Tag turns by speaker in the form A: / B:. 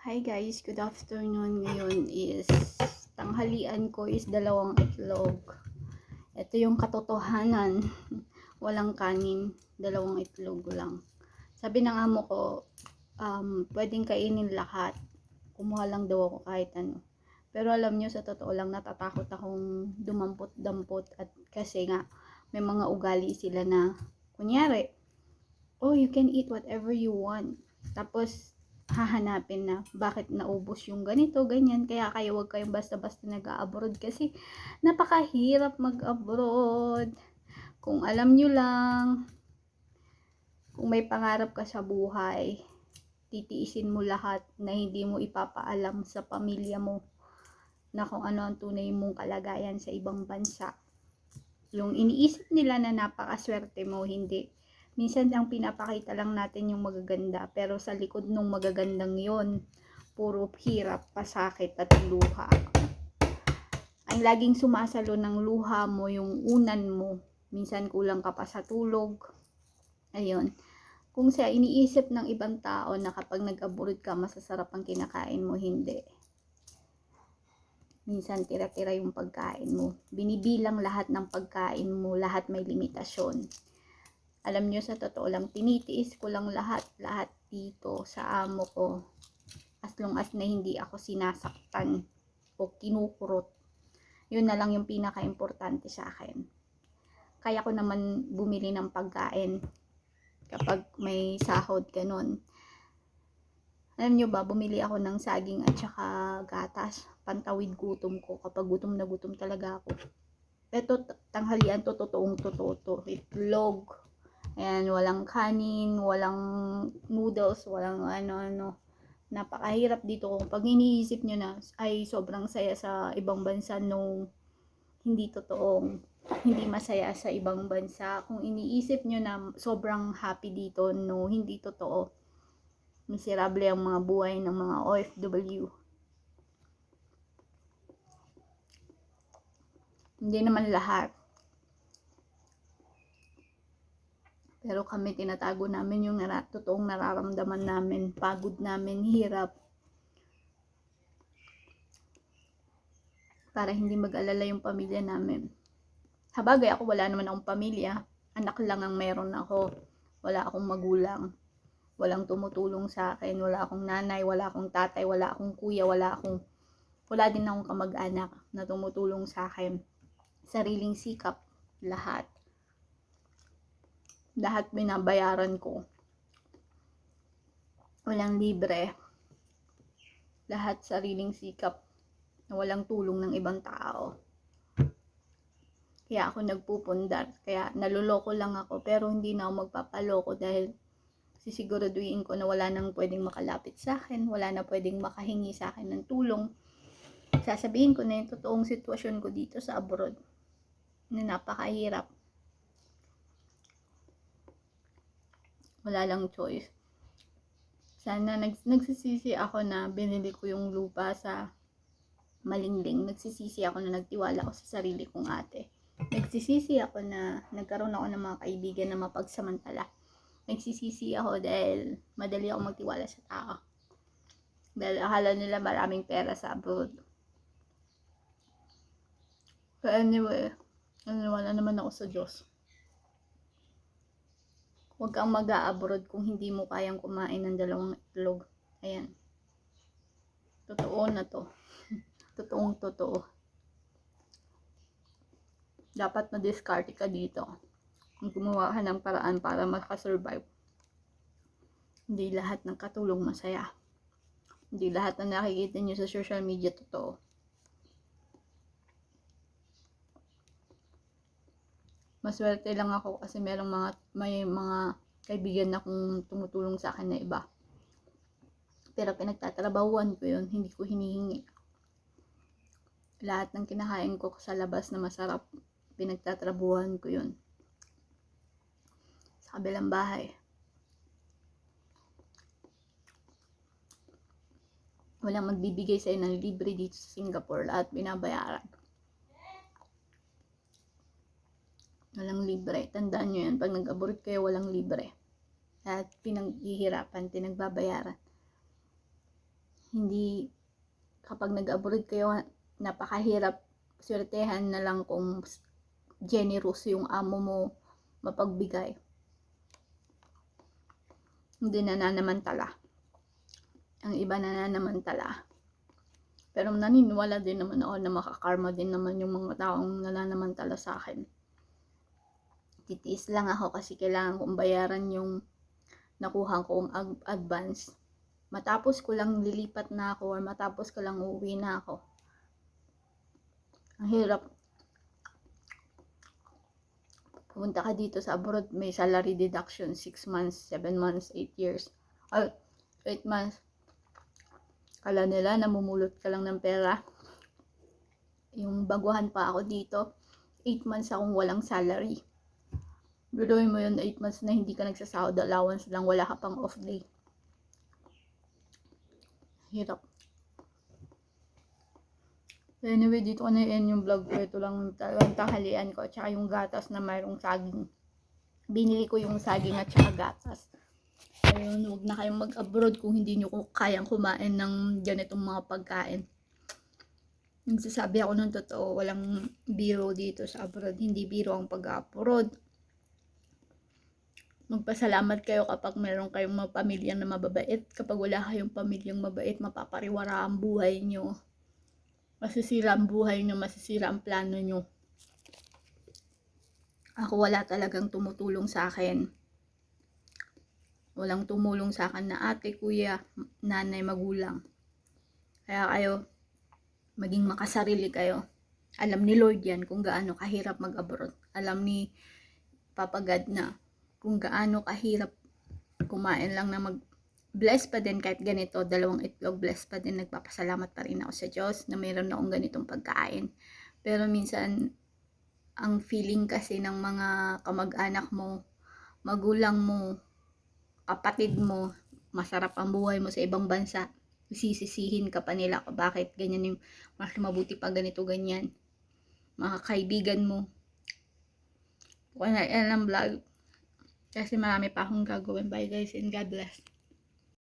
A: Hi guys, good afternoon. Ngayon is tanghalian ko is dalawang itlog. Ito yung katotohanan. Walang kanin, dalawang itlog lang. Sabi ng amo ko, um, pwedeng kainin lahat. Kumuha lang daw ako kahit ano. Pero alam nyo, sa totoo lang, natatakot akong dumampot-dampot at kasi nga, may mga ugali sila na, kunyari, oh, you can eat whatever you want. Tapos, hahanapin na bakit naubos yung ganito, ganyan. Kaya kayo wag kayong basta-basta nag-abroad kasi napakahirap mag-abroad. Kung alam nyo lang, kung may pangarap ka sa buhay, titiisin mo lahat na hindi mo ipapaalam sa pamilya mo na kung ano ang tunay mong kalagayan sa ibang bansa. Yung iniisip nila na napakaswerte mo, hindi minsan ang pinapakita lang natin yung magaganda pero sa likod ng magagandang yon puro hirap, pasakit at luha. Ang laging sumasalo ng luha mo yung unan mo minsan kulang ka pa sa tulog. Ayun. Kung sa iniisip ng ibang tao na kapag nag-abroad ka masasarap ang kinakain mo hindi. Minsan tira-tira yung pagkain mo. Binibilang lahat ng pagkain mo lahat may limitasyon alam nyo sa totoo lang, tinitiis ko lang lahat, lahat dito sa amo ko. As long as na hindi ako sinasaktan o kinukurot. Yun na lang yung pinaka-importante sa akin. Kaya ko naman bumili ng pagkain kapag may sahod, ganun. Alam nyo ba, bumili ako ng saging at saka gatas. Pantawid gutom ko kapag gutom na gutom talaga ako. Ito, tanghalian to, totoong totoo to. Itlog, Ayan, walang kanin, walang noodles, walang ano-ano. Napakahirap dito kung pag iniisip nyo na ay sobrang saya sa ibang bansa no hindi totoong hindi masaya sa ibang bansa. Kung iniisip nyo na sobrang happy dito no hindi totoo. Miserable ang mga buhay ng mga OFW. Hindi naman lahat. Pero kami tinatago namin yung nara- totoong nararamdaman namin, pagod namin, hirap. Para hindi mag-alala yung pamilya namin. Habagay ako, wala naman akong pamilya. Anak lang ang meron ako. Wala akong magulang. Walang tumutulong sa akin. Wala akong nanay, wala akong tatay, wala akong kuya, wala akong... Wala din akong kamag-anak na tumutulong sa akin. Sariling sikap, lahat lahat binabayaran ko. Walang libre. Lahat sariling sikap na walang tulong ng ibang tao. Kaya ako nagpupundar. Kaya naluloko lang ako pero hindi na ako magpapaloko dahil sisiguraduhin ko na wala nang pwedeng makalapit sa akin, wala na pwedeng makahingi sa akin ng tulong. Sasabihin ko na yung totoong sitwasyon ko dito sa abroad na napakahirap wala lang choice. Sana nags nagsisisi ako na binili ko yung lupa sa malingling. Nagsisisi ako na nagtiwala ako sa sarili kong ate. Nagsisisi ako na nagkaroon ako ng mga kaibigan na mapagsamantala. Nagsisisi ako dahil madali ako magtiwala sa tao. Dahil akala nila maraming pera sa abroad. But anyway, wala naman ako sa Diyos. Huwag kang mag-a-abroad kung hindi mo kayang kumain ng dalawang itlog. Ayan. Totoo na to. Totoong totoo. Dapat na-discard ka dito. Kung gumawa ka ng paraan para makasurvive. Hindi lahat ng katulong masaya. Hindi lahat na nakikita nyo sa social media totoo. Maswerte lang ako kasi merong mga may mga kaibigan na kung tumutulong sa akin na iba. Pero pinagtatrabahuan ko yun, hindi ko hinihingi. Lahat ng kinakain ko sa labas na masarap, pinagtatrabuhan ko yun. Sa kabilang bahay. Walang magbibigay sa'yo ng libre dito sa Singapore. Lahat binabayaran. Walang libre. Tandaan nyo yan. Pag nag-abroad kayo, walang libre. At pinaghihirapan, pinagbabayaran. hindi kapag nag-abroad kayo, napakahirap swertehan na lang kung generous yung amo mo mapagbigay. Hindi nananamantala. Ang iba nananamantala. Pero naniniwala din naman ako na makakarma din naman yung mga taong nananamantala sa akin. Titiis lang ako kasi kailangan kong bayaran yung nakuha kong advance. Matapos ko lang lilipat na ako or matapos ko lang uuwi na ako. Ang hirap. Pumunta ka dito sa abroad, may salary deduction 6 months, 7 months, 8 years. Ay, 8 months. Kala nila, namumulot ka lang ng pera. Yung baguhan pa ako dito, 8 months akong walang salary. Biruin mo yun, 8 months na hindi ka nagsasahod, allowance lang, wala ka pang off day. Hirap. Anyway, dito ko na yan yung vlog ko. Ito lang talagang tanghalian ko. Tsaka yung gatas na mayroong saging. Binili ko yung saging at tsaka gatas. Ayun, huwag na kayong mag-abroad kung hindi nyo kayang kumain ng ganitong mga pagkain. Nagsasabi ako ng totoo, walang biro dito sa abroad. Hindi biro ang pag-abroad. Magpasalamat kayo kapag meron kayong mga pamilyang na mababait. Kapag wala kayong pamilyang mabait, mapapariwara ang buhay nyo. Masisira ang buhay nyo, masisira ang plano nyo. Ako wala talagang tumutulong sa akin. Walang tumulong sa akin na ate, kuya, nanay, magulang. Kaya kayo, maging makasarili kayo. Alam ni Lord yan kung gaano kahirap mag-abroad. Alam ni Papa God na kung gaano kahirap kumain lang na mag blessed pa din kahit ganito, dalawang itlog, blessed pa din, nagpapasalamat pa rin ako sa Diyos na mayroon akong ganitong pagkain. Pero minsan, ang feeling kasi ng mga kamag-anak mo, magulang mo, kapatid mo, masarap ang buhay mo sa ibang bansa, sisisihin ka pa nila kung bakit ganyan yung, mas mabuti pa ganito, ganyan. Mga kaibigan mo. Kung yan ang vlog, kasi marami pa akong gagawin. Bye guys and God bless.